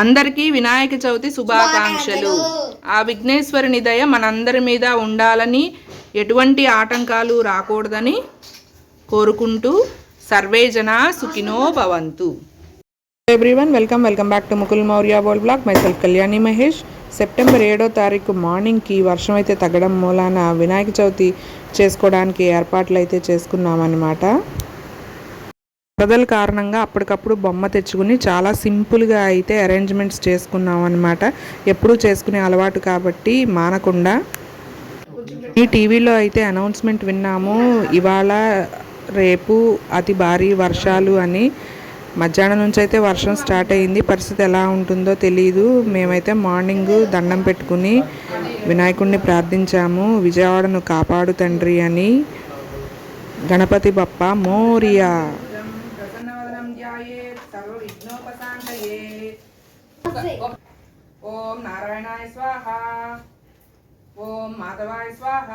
అందరికీ వినాయక చవితి శుభాకాంక్షలు. ఆ విఘ్నేశ్వరుని దయ మనందరి మీద ఉండాలని ఎటువంటి ఆటంకాలు రాకూడదని కోరుకుంటూ సర్వే జన సుఖినో భవంతు. Everyone welcome welcome back to Mukul Maurya Bol blog myself Kalyani Mahesh September ఏడో తారీఖు మార్నింగ్కి వర్షం అయితే తగ్గడం మూలాన వినాయక చవితి చేసుకోవడానికి ఏర్పాట్లు అయితే చేసుకున్నామన్నమాట. పదల కారణంగా అప్పటికప్పుడు బొమ్మ తెచ్చుకుని చాలా సింపుల్గా అయితే అరేంజ్మెంట్స్ చేసుకున్నాం అనమాట ఎప్పుడూ చేసుకునే అలవాటు కాబట్టి మానకుండా. ఈ టీవీలో అయితే అనౌన్స్మెంట్ విన్నాము. ఇవాళ రేపు అతి భారీ వర్షాలు అని. మధ్యాహ్నం నుంచి అయితే వర్షం స్టార్ట్ అయింది. పరిస్థితి ఎలా ఉంటుందో తెలియదు మేమైతే మార్నింగ్ దండం పెట్టుకుని వినాయకుడిని ప్రార్థించాము. విజయవాడను కాపాడు తండ్రి అని. గణపతి బప్ప మోరియా. ఓం నారాయణాయ స్వాహ ఓం మాధవాయ స్వాహ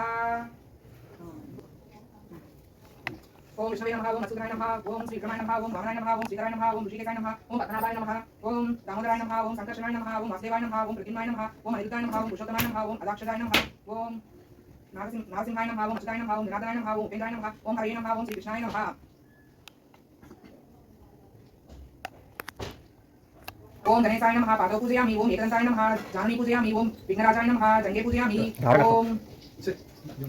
ఓం విష్ణవే నమః ఓం అచ్యుతాయ నమః ఓం శ్రీకృష్ణాయ నమః ఓం వామనాయ నమః ఓం సీతాయ నమః ఓం ఋషికేశాయ నమః ఓం పద్మనాభాయ నమః ఓం దామోదరాయ నమః ఓం సంకర్షణాయ నమః ఓం వాసుదేవాయ నమః ఓం ప్రద్యుమ్నాయ నమః ఓం అనిరుద్ధాయ నమః ఓం పురుషోత్తమాయ నమః ఓం అదాక్షదాయ నమః ఓం నారసింహ నారసింహాయ నమః ఓం అచ్యుతాయ నమః ఓం నిరాధనాయ నమః ఓం ఉపేంద్రాయ నమః ఓం హరే నమః ఓం శ్రీకృష్ణాయ నమః ఓం గణేశాయ నమః పాదో పూజయామి ఓం ఏకదంతాయ నమః జానని పూజయామి ఓం విఘ్నరాజాయ నమః జంగే పూజయామి ఓం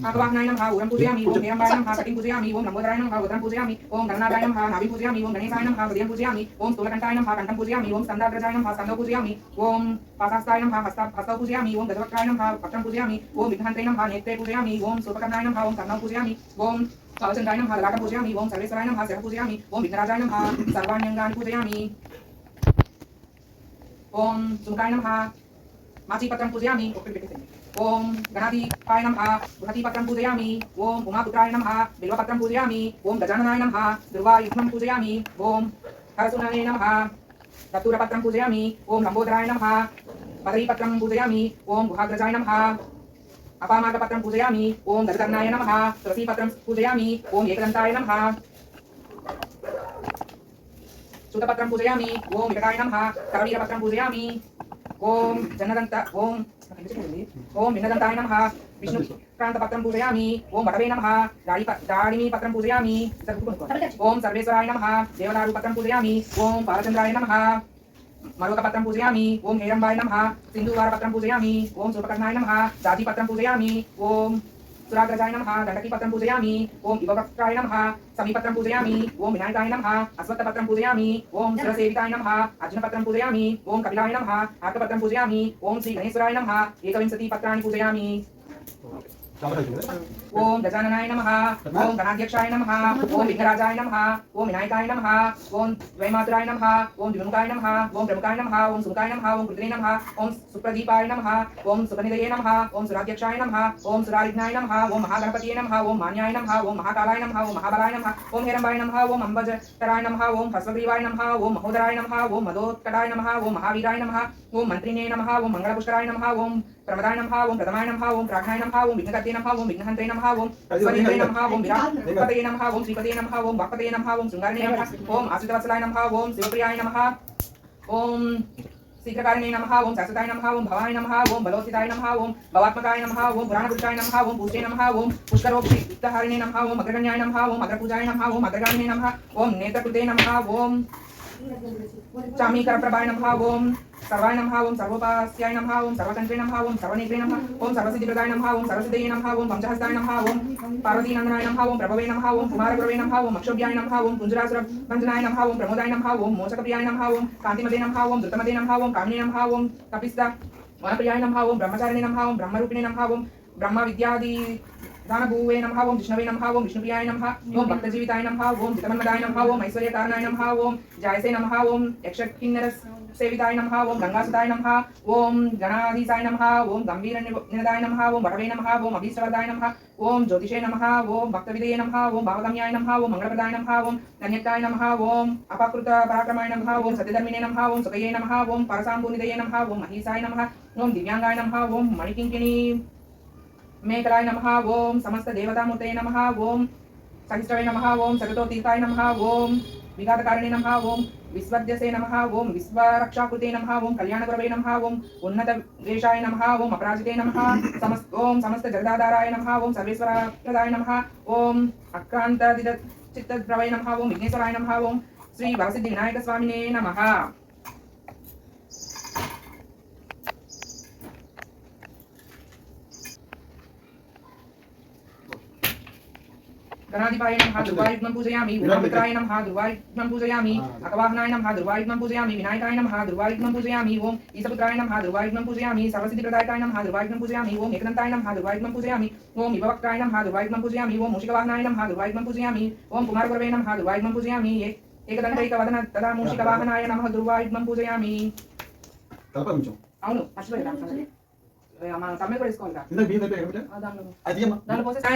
ఆగవాహనాయ నమః ఊరం పూజయామి ఓం హేరంబాయ నమః కటిం పూజయామి ఓం లంబోదరాయ నమః ఉదరం పూజయామి ఓం గణనాథాయ నమః నాభి పూజయామి ఓం గణేశాయ నమః హృదయం పూజయామి ఓం స్థూలకంఠాయ నమః కంఠం పూజయామి ఓం స్కందాగ్రజాయ నమః స్కందో పూజయామి ఓం పాదాస్తాయ నమః హస్త హస్తౌ పూజయామి ఓం గజవక్రాయ నమః పత్రం పూజయామి ఓం విఘ్నంతే నమః నేత్రే పూజయామి ఓం సూపకర్ణాయ నమః ఓం కర్ణౌ పూజయామి ఓం భావచంద్రాయ నమః లలాట పూజయామి ఓం సర్వేశ్వరాయ నమః శివ పూజయామి ఓం విఘ్నరాజాయ నమః సర్వాణ్యంగాని పూజయామి ఓం సుముఖాయ నమః మాచీపత్రం పూజయామి ఒకటి పెట్టేసింది ఓం గణాధిపాయ నమః బృహతీపత్రం పూజయామి ఓం ఉమాపుత్రాయ నమః బిల్వపత్రం పూజయామి ఓం గజాననాయ నమః దుర్వాయుగ్మం పూజయామి ఓం హరసుననే నమః దత్తూరపత్రం పూజయామి ఓం లంబోదరాయ నమః పదవీపత్రం పూజయామి ఓం గుహాగ్రజాయ నమః అపామాగపత్రం పూజయామి ఓం గజకర్ణాయ నమః తులసీపత్రం పూజయామి ఓం ఏకదంతాయ నమః శుద్ధపత్రం పూజయామి ఓం వికటాయ నమః కరవీరపత్రం పూజయామి ఓం జన్నదంత ఓం ఓం భిన్నదంతాయ నమః విష్ణు క్రాంతపత్రం పూజయామి ఓం వటవే నమః దాడి దాడిని పత్రం పూజయామి ఓం సర్వేశ్వరాయ నమః దేవదారు పత్రం పూజయామి ఓం బాలచంద్రాయ నమః మరొక పత్రం పూజయామి ఓం హేరంబాయ నమః సింధువార పత్రం పూజయామి ఓం సూపకర్ణాయ నమః దాది పత్రం పూజయామి ఓం సురాగ్రజాయ నమః గండకీ పత్రం పూజయామి ఓం యువవక్రాయ నమః సమీపత్రం పూజయామి ఓం వినాయకాయ నమః అశ్వత్థపత్రం పూజయామి ఓం సురసేవితాయ నమః అర్జునపత్రం పూజయామి ఓం కపిలాయ నమః ఆర్కపత్రం పూజయామి ఓం శ్రీ గణేశ్వరాయ నమః ఏకవింశతి పత్రాన్ని పూజయామి ఓం గజాననాయ నమః ఓం గణాధ్యక్షాయ నమః ఓం విఘ్నరాజాయ నమః ఓం వినాయకాయ నమః ఓం ద్వైమాతురాయ నమః ఓం ద్విముఖాయ నమః ఓం ప్రముఖాయ నమః ఓం సుముఖాయ నమః ఓం కృతినే నమః ఓం సుప్రదీపాయ నమః ఓం సుపనిదయే నమః ఓం సురాధ్యక్షాయ నమః ఓం సురారిఘ్నాయ నమః ఓం మహాగణపతియే నమః ఓం మాన్యాయ నమః ఓం మహాకాలాయ నమః ఓం మహాబలాయ నమః ఓం హిరంబాయ నమః ఓం అంబజకరాయ నమః ఓం హస్వగ్రీవాయ నమః ఓం మహోదరాయ నమః ఓం మదోత్కటాయ నమః ఓం మహావీరాయ నమః ఓం మంత్రినే నమః ఓం మంగళపుష్కరాయ నమః ఓం ప్రమదాయ నమః ఓం ప్రథమాయ నమః ఓం ప్రాజ్ఞాయ నమః ఓం విఘ్నకర్తే నమః ఓం విఘ్నహంత్రే నమః ఓం స్వరీంద్రే నమః ఓం విరాట్పతయే నమః ఓం శ్రీపతయే నమః ఓం వాక్పతయే నమః ఓం శృంగారిణే నమః ఓం ఆశ్రితవత్సలాయ నమః ఓం శివప్రియాయ నమః ఓం శీఘ్రకారిణే నమః ఓం శాశ్వతాయ నమః ఓం భవాయ నమః ఓం బలోత్థితాయ నమః ఓం భవాత్మకాయ నమః ఓం పురాణపురుషాయ నమః ఓం పూజ్యే నమః ఓం పుష్కరోక్షి యుక్తహారిణే నమః ఓం అగ్రగణ్యాయ నమః ఓం అగ్రపూజాయ నమః ఓం అగ్రగామినే నమః ఓం నేత్రకృతే నమః ఓం చామీకరప్రభాయ నమః ఓం సర్వాయ నమః ఓం సర్వోపాస్యాయ నమః ఓం సర్వతంత్రే నమః ఓం సర్వనేత్రే నమః ఓం సర్వసిద్ధిప్రదాయ నమః ఓం సర్వసిద్ధయే నమః ఓం పంచహస్తాయ నమః ఓం పార్వతీనందనాయ నమః ఓం ప్రభవే నమః ఓం కుమారగురవే నమః ఓం అక్షోభ్యాయ నమః ఓం కుంజరాసుర భంజనాయ నమః ఓం ప్రమోదాయ నమః ఓం మోచకప్రియాయ నమః ఓం కాంతిమదే నమః ఓం ధృతమదే నమః ఓం కామినే నమః ఓం కపిస్త వనప్రియాయ నమః ఓం బ్రహ్మచారిణి నమః ఓం బ్రహ్మరూపిణి నమః ఓం బ్రహ్మ దానభూవే నమః ఓం విష్ణవే నమః ఓం విష్ణుప్రియాయ నమః ఓం భక్తజీవితాయ నమః ఓం జితమన్మదాయ నమః ఓం ఐశ్వర్యకారణాయ నమః ఓం జాయసే నమః ఓం యక్షకిన్నర సేవితాయ నమః ఓం గంగాసుతాయ నమః ఓం గణాధీసాయ నమః ఓం గంభీర నినదాయ నమః ఓం వరవే నమః ఓం అభీష్టవర్ధాయ నమః ఓం జ్యోతిషే నమః ఓం భక్తవిదయే నమః ఓం భావగమ్యాయ నమః ఓం మంగళప్రదాయ నమః ఓం ధన్యకాయ నమః ఓం అపకృత పరాక్రమాయ నమః ఓం సత్యధర్మినే నమః ఓం సుఖయే నమః ఓం పరసాంబూనిదయే నమః ఓం మహీసాయ నమః ఓం దివ్యాంగాయ నమః ఓం మణికింకిణీ మేకలాయ నమ ఓం సమస్త దేవతామూర్తయ నమ ఓం సహిష్ఠవే నమ ఓం సగతో తీర్థాయ నమ ఓం విఘాతకారిణి నమ ఓం విశ్వద్యసే నమ ఓం విశ్వరక్షాకృతే నమ ఓం కళ్యాణగురవే నమ ఓం ఉన్నత వేషాయ నమ ఓం అపరాజితే నమ సమస్ ఓం సమస్త జగదాధారాయ నమ ఓం సర్వేశ్వరప్రదాయ నమ ఓం అక్రాంత చిత్తద్రవై నమ ఓం విఘ్నేశ్వరాయ నమ ఓం శ్రీ వరసిద్ధి వినాయక స్వామినే నమ గణాధిపాయ నమః దుర్వాయుగ్మం పూజయామి ఉమాపుత్రాయ నమః దుర్వాయుగ్మం పూజయామి అకవాహనాయ నమః దుర్వాయుగ్మం పూజయామి వినాయకాయ నమః దుర్వాయుగ్మం పూజయామి ఓం ఈశపుత్రాయ నమః దుర్వాయుగ్మం పూజయామి సర్వసిద్ధిప్రదాయకాయ నమః దుర్వాయుగ్మం పూజయామి ఓం ఏకదంతాయ నమః దుర్వాయుగ్మం పూజయామి ఓం విభవక్తాయ నమః దుర్వాయుగ్మం పూజయామి ఓం మూషికవాహనాయ నమః దుర్వాయుగ్మం పూజయామి ఓం కుమారగురవే నమః దుర్వాయుగ్మం పూజయామి ఏ- ఏకదంతైకవదన తదా మూషికవాహనాయ నమః దుర్వాయుగ్మం పూజయామి కలప కొంచెం అవును మర్చిపోయి మన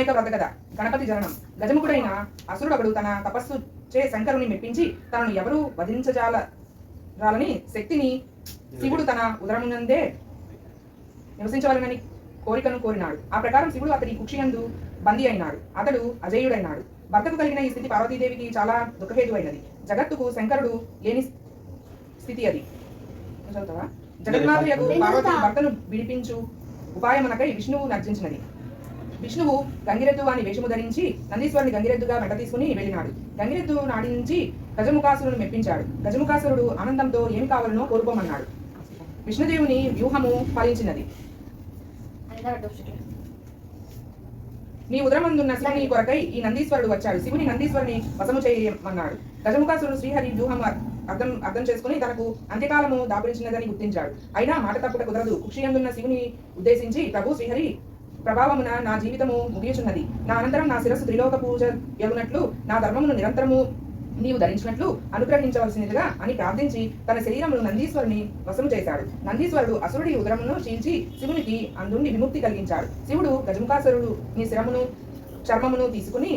కూడా కదా. గణపతి జననం. గజముఖుడైన అసురుడొకడు తన తపస్సు చే శంకరుని మెప్పించి తనను ఎవరు వధించజాల రాలని శక్తిని శివుడు తన ఉదరమునందే నివసించవలనని కోరికను కోరినాడు. ఆ ప్రకారం శివుడు అతడి కుక్షియందు బందీ అయినాడు. అతడు అజేయుడైనాడు. భర్తకు కలిగిన ఈ స్థితి పార్వతీదేవికి చాలా దుఃఖహేతువైనది. జగత్తుకు శంకరుడు లేని స్థితి అది. చదువుతావా? జగన్మాతయకు పార్వతి భర్తను విడిపించు. ఉపాయమునకై విష్ణువు నర్జించినది. విష్ణువు గంగిరెద్దు అని వేషము ధరించి నందీశ్వరుని గంగిరెద్దుగా వెంట తీసుకుని వెళ్ళినాడు. గంగిరెద్దు నాడించి గజముఖాసురుని మెప్పించాడు. గజముఖాసురుడు ఆనందంతో ఏం కావాలనో కోరుకోమన్నాడు. విష్ణుదేవుని వ్యూహము ఫలించినది నీ ఉదరమందున్న శివుని కొరకై ఈ నందీశ్వరుడు వచ్చాడు. శివుని నందీశ్వరుని వశము చేయమన్నాడు. గజముఖాసురుడు శ్రీహరి వ్యూహం అర్థం అర్థం చేసుకుని తనకు అంత్యకాలము దాపురించినదని గుర్తించాడు. అయినా మాట తప్పుట కుదరదు. కుక్షియందున్న శివుని ఉద్దేశించి ప్రభు శ్రీహరి ప్రభావమున నా జీవితము ముగియుచున్నది. నా అనంతరం నా శిరస్సు త్రిలోక పూజ ఎగునట్లు నా ధర్మమును నిరంతరము నీవు ధరించినట్లు అనుగ్రహించవలసినదిగా అని ప్రార్థించి తన శరీరమును నందీశ్వరుని వశము చేశాడు. నందీశ్వరుడు అసురుడి ఉదరమును చీల్చి శివునికి అందుండి విముక్తి కలిగించాడు. శివుడు గజముఖాసురుడు నీ శిరమును చర్మమును తీసుకుని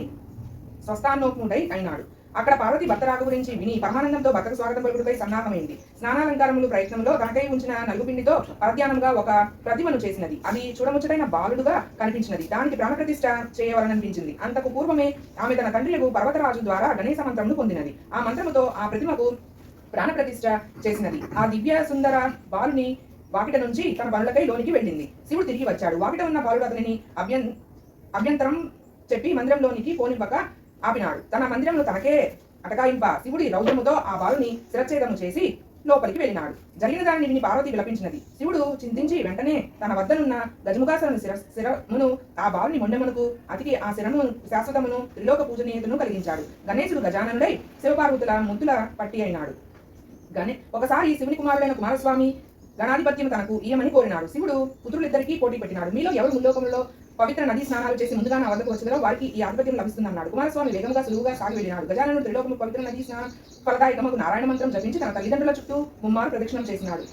స్వస్థానోముడై అయినాడు. అక్కడ పార్వతి భర్త రాక గురించి విని పరమానందంతో భర్తకు స్వాగతం పలుకుడిపై సన్నాహమైంది. స్నానాలంకారములు ప్రయత్నంలో తనకై ఉంచిన నలుగుపిండితో పరధ్యానంగా ఒక ప్రతిమను చేసినది. అది చూడముచ్చటైన బాలుడుగా కనిపించినది. దానికి ప్రాణప్రతిష్ఠ చేయవలననిపించింది. అంతకు పూర్వమే ఆమె తన తండ్రులకు పర్వతరాజు ద్వారా గణేశ మంత్రమును పొందినది. ఆ మంత్రముతో ఆ ప్రతిమకు ప్రాణప్రతిష్ఠ చేసినది. ఆ దివ్య సుందర బాలుని వాకిట నుంచి తన పనులకై లోనికి వెళ్ళింది. శివుడు తిరిగి వచ్చాడు. వాకిట ఉన్న బాలుడు అతనిని అభ్యం అభ్యంతరం చెప్పి మందిరంలోనికి పోనివ్వక ఆపినాడు. తన మందిరంలో తనకే అటకాయింప శివుడి రౌద్రముతో ఆ బాలుని శిరచ్ఛేదము చేసి లోపలికి వెళ్ళినాడు. జరిగిన దానిని విని పార్వతి విలపించినది. శివుడు చింతించి వెంటనే తన వద్దనున్న గజముఖాసురుని శిర శిరమును ఆ బాలుని మొండమునకు అతికి ఆ శిరమును శాశ్వతమును త్రిలోక పూజనీయతను కలిగించాడు. గణేశుడు గజాననుడై శివపార్వతుల ముద్దుల పట్టి అయినాడు. గణే ఒకసారి శివుని కుమారుడైన కుమారస్వామి గణాధిపత్యం తనకు ఈయమని కోరినాడు. శివుడు పుత్రులిద్దరికీ పోటీ పెట్టినాడు. మీలో ఎవరు ముల్లోకంలో పవిత్ర నదీ స్నానాలు చేసి ముందుగా నా వద్దకు వచ్చిందో వారికి ఈ ఆధిపత్యం లభిస్తుందన్నాడు. కుమారస్వామి వేగంగా సులువుగా సాగి వెళ్ళినాడు. గజానను త్రిలోకము పవిత్ర నదీ స్నానం ఫలదాయకముకు నారాయణ మంత్రం జపించి తన తల్లిదండ్రుల చుట్టూ ముమ్మారు ప్రదక్షిణం చేసినాడు.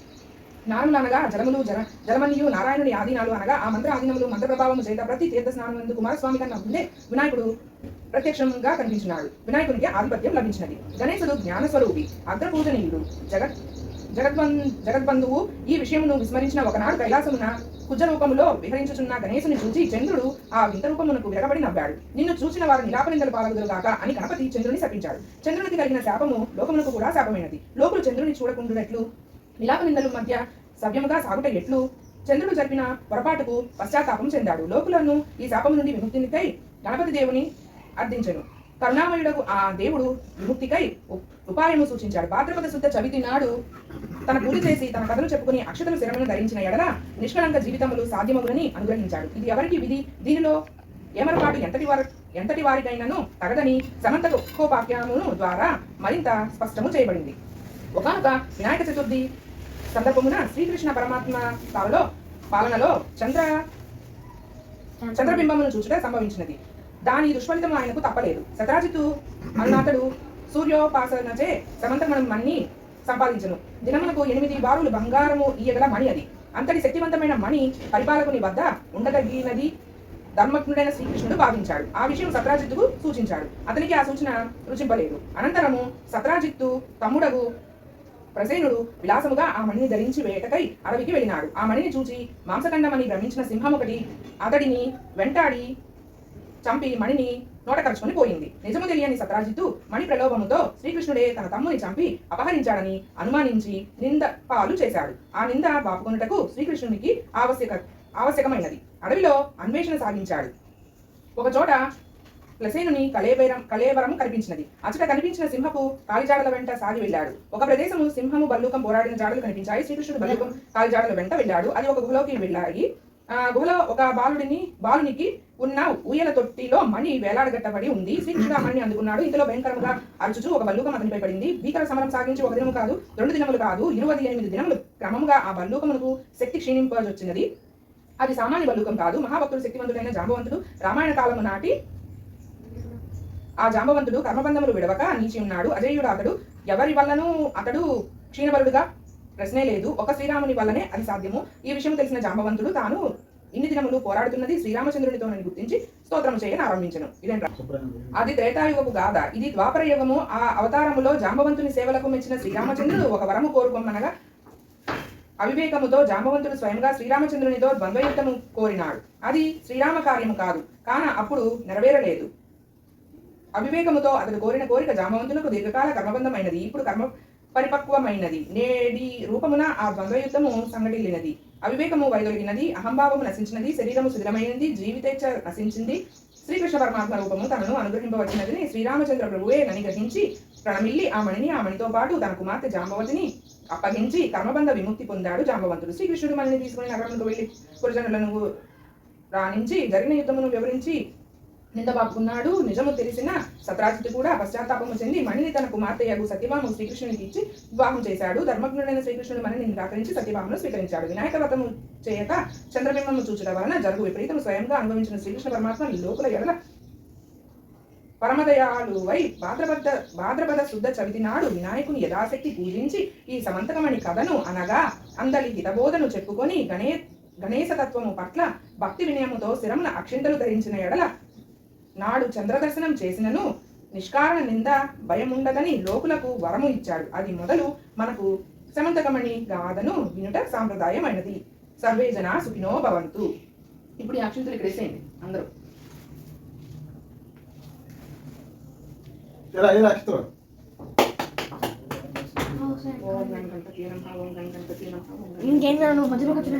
నారములు అనగా జలములు జల జలమన్యు నారాయణుని ఆధీనాలు అనగా ఆ మంత్ర ఆధీనములు మంత్ర ప్రభావము చేత ప్రతి తీర్థ స్నానం నందు కుమారస్వామి కన్నా ముందే వినాయకుడు ప్రత్యక్షంగా కనిపించినాడు. వినాయకునికి ఆధిపత్యం లభించినది. గణేశుడు జ్ఞానస్వరూపి అగ్రపూజనీయుడు జగత్ జగద్బం జగద్బంధువు ఈ విషయమును విస్మరించిన ఒకనాడు కైలాసమున కుజ రూపములో విహరించుచున్న గణేశుని చూచి చంద్రుడు ఆ వింత రూపమునకు విరగబడి నవ్వాడు. నిన్ను చూసిన వారు నిరాపనిందలు పాలగుదురు కాక అని గణపతి చంద్రుని శపించాడు. చంద్రునికి కలిగిన శాపము లోకమునకు కూడా శాపమైనది. లోకులు చంద్రుని చూడకుండునట్లు నిలాపనిందలు మధ్య సవ్యముగా సాగుట ఎట్లు? చంద్రుడు జరిపిన పొరపాటుకు పశ్చాత్తాపం చెందాడు. లోకులను ఈ శాపము నుండి విముక్తినికై గణపతి దేవుని అర్థించను. కరుణామయుడకు ఆ దేవుడు విముక్తికై ఉపాయము సూచించాడు. భాద్రపద శుద్ధ చవితి నాడు తన పూజ చేసి తన కథలు చెప్పుకుని అక్షతలు శిరమును ధరించిన ఎడల నిష్కళంక జీవితములు సాధ్యమగునని అనుగ్రహించాడు. ఇది ఎవరికి విధి? దీనిలో ఏమరపాటు ఎంతటి వారు ఎంతటి వారికైనాను తగదని సమంత కోపాఖ్యానమును ద్వారా మరింత స్పష్టము చేయబడింది. ఒకనొక వినాయక చతుర్థి సందర్భమున శ్రీకృష్ణ పరమాత్మ పాలలో పాలనలో చంద్ర చంద్రబింబమును చూచుట సంభవించినది. దాని దుష్ఫలితం ఆయనకు తప్పలేదు. శతరాజిత్తు అన్నాతడు సూర్యోపాసనచే సమంతమణం మణి సంపాదించను. దినమునకు ఎనిమిది బారులు బంగారము ఇయ్యగల మణి అది. అంతటి శక్తివంతమైన మణి పరిపాలకుని వద్ద ఉండదగినది ధర్మజ్ఞుడైన శ్రీకృష్ణుడు భావించాడు. ఆ విషయం సత్రాజిత్తుకు సూచించాడు. అతనికి ఆ సూచన రుచింపలేదు. అనంతరము సత్రాజిత్తు తమ్ముడగు ప్రసేనుడు విలాసముగా ఆ మణిని ధరించి వేటకై అడవికి వెళ్ళినాడు. ఆ మణిని చూచి మాంసఖండమని భ్రమించిన సింహం ఒకటి అతడిని వెంటాడి చంపి మణిని నోట కరుచుకొని పోయింది. నిజము తెలియని సత్రాజిత్తు మణి ప్రలోభముతో శ్రీకృష్ణుడే తన తమ్ముని చంపి అపహరించాడని అనుమానించి నింద పాలు చేశాడు. ఆ నింద బాపుకొనుటకు శ్రీకృష్ణునికి ఆవశ్యక ఆవశ్యకమైనది. అడవిలో అన్వేషణ సాగించాడు. ఒకచోట ప్లసేనుని కలేవరం కళేవరం కనిపించినది. అచట కనిపించిన సింహపు కాలిజాడల వెంట సాగి వెళ్ళాడు. ఒక ప్రదేశము సింహము బల్లూకం పోరాడిన జాడలు కనిపించాయి. శ్రీకృష్ణుడు బల్లూకం కాలిజాడల వెంట వెళ్ళాడు. అది ఒక గుహలోకి వెళ్ళాయి. గుహలో ఒక బాలుడిని బాలునికి ఉన్న ఊయల తొట్టిలో మణి వేలాడగట్టబడి ఉంది. శ్రీకృష్ణుడు మణి అందుకున్నాడు. ఇందులో భయంకరంగా అరుచుచు ఒక బల్లూకం అతనిపై పడింది. భీకర సమరం సాగించి ఒక దినము కాదు రెండు దినములు కాదు ఇరవై ఎనిమిది దినములు క్రమముగా ఆ బల్లూకమునకు శక్తి క్షీణింపజొచ్చినది. అది సామాన్య బల్లూకం కాదు మహాభక్తుడు శక్తివంతుడైన జాంబవంతుడు రామాయణ కాలము నాటి ఆ జాంబవంతుడు కర్మబంధములు విడవక నీచి ఉన్నాడు. అజయుడు అతడు ఎవరి వల్లనూ అతడు క్షీణబలుడుగా ప్రశ్నే లేదు. ఒక శ్రీరాముని వల్లనే అది సాధ్యము. ఈ విషయం తెలిసిన జాంబవంతుడు తాను ఇన్ని దినములు పోరాడుతున్నది శ్రీరామచంద్రునితోనని గుర్తించి స్తోత్రం చేయని ఆరంభించను. ఇదేంట్రా? అది త్రేతాయుగపు గాథ. ఇది ద్వాపర యుగము. ఆ అవతారములో జాంబవంతుని సేవలకు మెచ్చిన శ్రీరామచంద్రుడు ఒక వరము కోరుకోమనగా అవివేకముతో జాంబవంతుడు స్వయంగా శ్రీరామచంద్రునితో ద్వంద్వయుద్ధము కోరినాడు. అది శ్రీరామ కార్యము కాదు. కాన అప్పుడు నెరవేరలేదు. అవివేకముతో అతడు కోరిన కోరిక జామవంతులకు దీర్ఘకాల కర్మబంధమైనది. ఇప్పుడు కర్మ పరిపక్వమైనది. నేడి రూపమున ఆ ద్వంద్వయుద్ధము సంఘటిల్లినది. అవివేకము వైదొలిగినది అహంభావము నశించినది శరీరము శిథిలమైనది జీవితేచ్ఛ నశించింది. శ్రీకృష్ణ పరమాత్మ రూపము తనను అనుగ్రహింపవచ్చినదని శ్రీరామచంద్ర ప్రభువే నని గ్రహించి ప్రణమిల్లి ఆ మణిని ఆ మణితో పాటు తన కుమార్తె జాంబవతిని అప్పగించి కర్మబంధ విముక్తి పొందాడు జాంబవంతుడు. శ్రీకృష్ణుడు మణిని తీసుకుని నగరంలో వెళ్ళి పురజనులను రాణించి జరిగిన యుద్ధమును వివరించి నిందబాపుకున్నాడు నిజము తెలిసిన సత్రాజిత్ కూడా పశ్చాత్తాపము చెంది మణిని తన కుమార్తె యగు శ్రీకృష్ణునికి ఇచ్చి వివాహం చేశాడు. ధర్మజ్ఞుడైన శ్రీకృష్ణుడు మణిని నిరాకరించి సత్యభామను స్వీకరించాడు. వినాయక వ్రతము చేయక చంద్రబింబము చూచడం వలన జరుగు విపరీతము స్వయంగా అనుభవించిన శ్రీకృష్ణ పరమాత్మ లోకుల ఎడల పరమదయాళువై భాద్రపద భాద్రపద శుద్ధ చవితి నాడు వినాయకుని యథాశక్తి పూజించి ఈ సమంతకమణి కథను అనగా అందలి హితబోధను చెప్పుకొని గణే గణేశతత్వము పట్ల భక్తి వినయముతో శిరమున అక్షింతలు ధరించిన ఎడల నాడు చంద్రదర్శనం చేసినను నిష్కారణ నింద భయముండదని లోకులకు వరము ఇచ్చాడు. అది మొదలు మనకు సమంతకమణి గాథను వినుట సాంప్రదాయమైనది. సర్వే జన సుఖినో భవంతు. ఇప్పుడు ఈ అక్షింతలు ఇక్కడ వేసేయండి అందరూ. ఇంకేం నువ్వు మధ్యలో కూర్చొని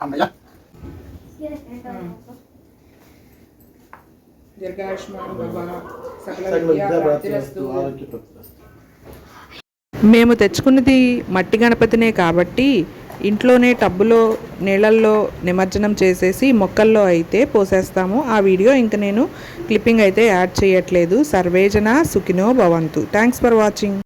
అమ్మయ్య. దీర్ఘాయుష్మాన్ మేము తెచ్చుకున్నది మట్టి గణపతినే కాబట్టి ఇంట్లోనే టబ్బులో నీళ్ళల్లో నిమజ్జనం చేసేసి మొక్కల్లో అయితే పోసేస్తాము. ఆ వీడియో ఇంక నేను క్లిప్పింగ్ అయితే యాడ్ చేయట్లేదు. సర్వేజన సుఖినో భవంతు. Thanks for watching